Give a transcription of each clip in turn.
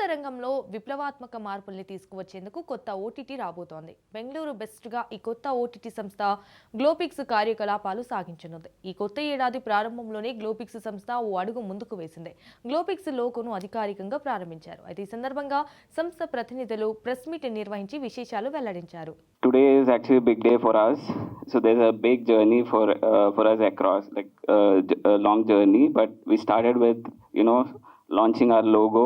వినోద రంగంలో విప్లవాత్మక మార్పుల్ని తీసుకువచ్చేందుకు కొత్త ఓటీటీ రాబోతోంది. బెంగళూరు బెస్ట్గా ఈ కొత్త ఓటీటీ సంస్థ గ్లోపిక్స్ కార్యకలాపాలు సాగించనుంది. ఈ కొత్త ఏడాది ప్రారంభంలోనే గ్లోపిక్స్ సంస్థ ఓ అడుగు ముందుకు వేసింది. గ్లోపిక్స్ లోగోను అధికారికంగా ప్రారంభించారు. అయితే ఈ సందర్భంగా సంస్థ ప్రతినిధులు ప్రెస్ మీట్ నిర్వహించి విశేషాలు వెల్లడించారు. Today is actually big day for for us. So there's a big journey for uh, for us across like uh, j- a long journey. But we started with you know launching our logo,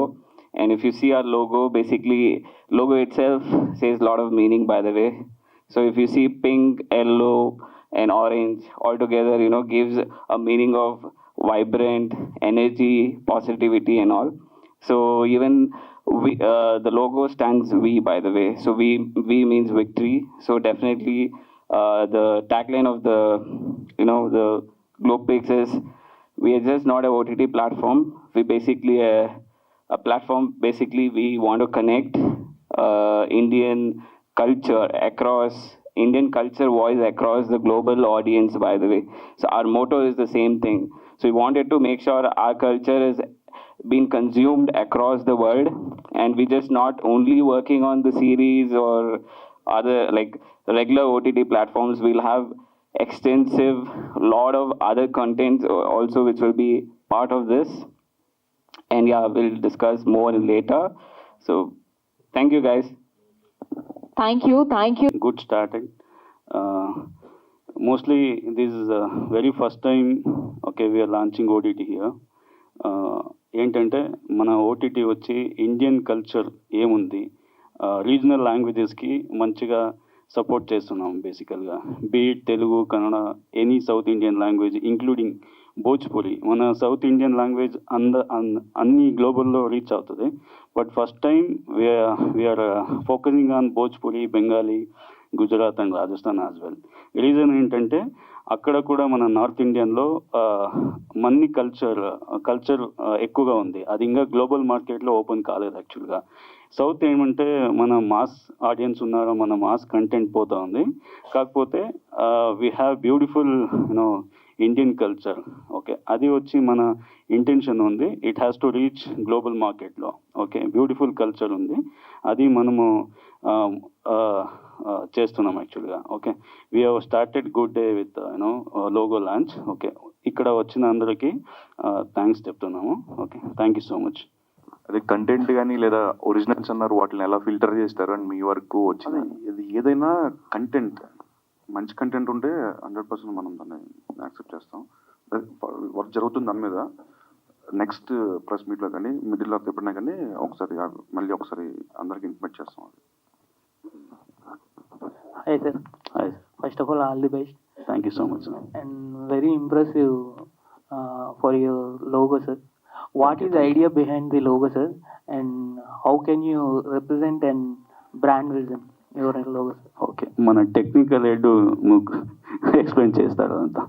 and if you see our logo, basically logo itself says a lot of meaning. By the way, so if you see pink, yellow, and orange all together, you know gives a meaning of vibrant energy, positivity, and all. So even we uh, the logo stands V by the way. So V V means victory. So definitely uh, the tagline of the you know the Globepix is we are just not a OTT platform. We basically a, a platform. Basically we want to connect uh, Indian culture across Indian culture voice across the global audience by the way. So our motto is the same thing. So we wanted to make sure our culture is being consumed across the world and we're just not only working on the series or other like regular ott platforms we'll have extensive lot of other contents also which will be part of this and yeah we'll discuss more later so thank you guys Thank you, thank you. good starting. Uh, mostly, this is the very first time. Okay, we are launching OTT here. Uh, ఏంటంటే మన OTT వచ్చి Indian culture ఏముంది regional లాంగ్వేజెస్కి మంచిగా support చేస్తున్నాం బేసికల్గా be it Telugu Kannada any south Indian language including Bhojpuri. మన south Indian language అంద అన్- అన్ని గ్లోబల్లో రీచ్ అవుతుంది. But first time we are focusing on Bhojpuri Bengali Gujarat and Rajasthan as well reason ఏంటంటే అక్కడ కూడా మన నార్త్ ఇండియన్లో మన్ని కల్చర్ కల్చర్ ఎక్కువగా ఉంది. అది ఇంకా గ్లోబల్ మార్కెట్లో ఓపెన్ కాలేదు యాక్చువల్గా సౌత్ ఏమంటే మన మాస్ ఆడియన్స్ ఉన్నారో మన మాస్ కంటెంట్ పోతా ఉంది. కాకపోతే we have beautiful you know Indian culture okay అది వచ్చి మన ఇంటెన్షన్ ఉంది. It has to reach global మార్కెట్లో ఓకే బ్యూటిఫుల్ కల్చర్ ఉంది. అది మనము చేస్తున్నాం యాక్చువల్గా okay we have started good day with you know logo launch okay ఇక్కడ వచ్చిన అందరికీ థ్యాంక్స్ చెప్తున్నాము. Okay thank you so much అదే కంటెంట్ కానీ లేదా ఒరిజినల్స్ అన్నారు వాటిని ఎలా ఫిల్టర్ చేస్తారు? అని మీ వరకు వచ్చింది ఇది ఏదైనా కంటెంట్ మంచి కంటెంట్ ఉంటే హండ్రెడ్ పర్సెంట్ మనం దాన్ని యాక్సెప్ట్ చేస్తాం. వర్క్ జరుగుతుంది దాని మీద. నెక్స్ట్ ప్రెస్ మీట్లో కానీ మిడిల్ ఆఫ్ ఎప్పుడైనా కానీ ఒకసారి మళ్ళీ ఒకసారి అందరికి ఇన్ఫర్మేట్ చేస్తాం అది. Sir hi first of all all the best thank you so much and very impressive for your logo sir what is idea behind the logo sir and how can you represent and brand vision brand okay. మన technical head explain చేస్తాడు అంతా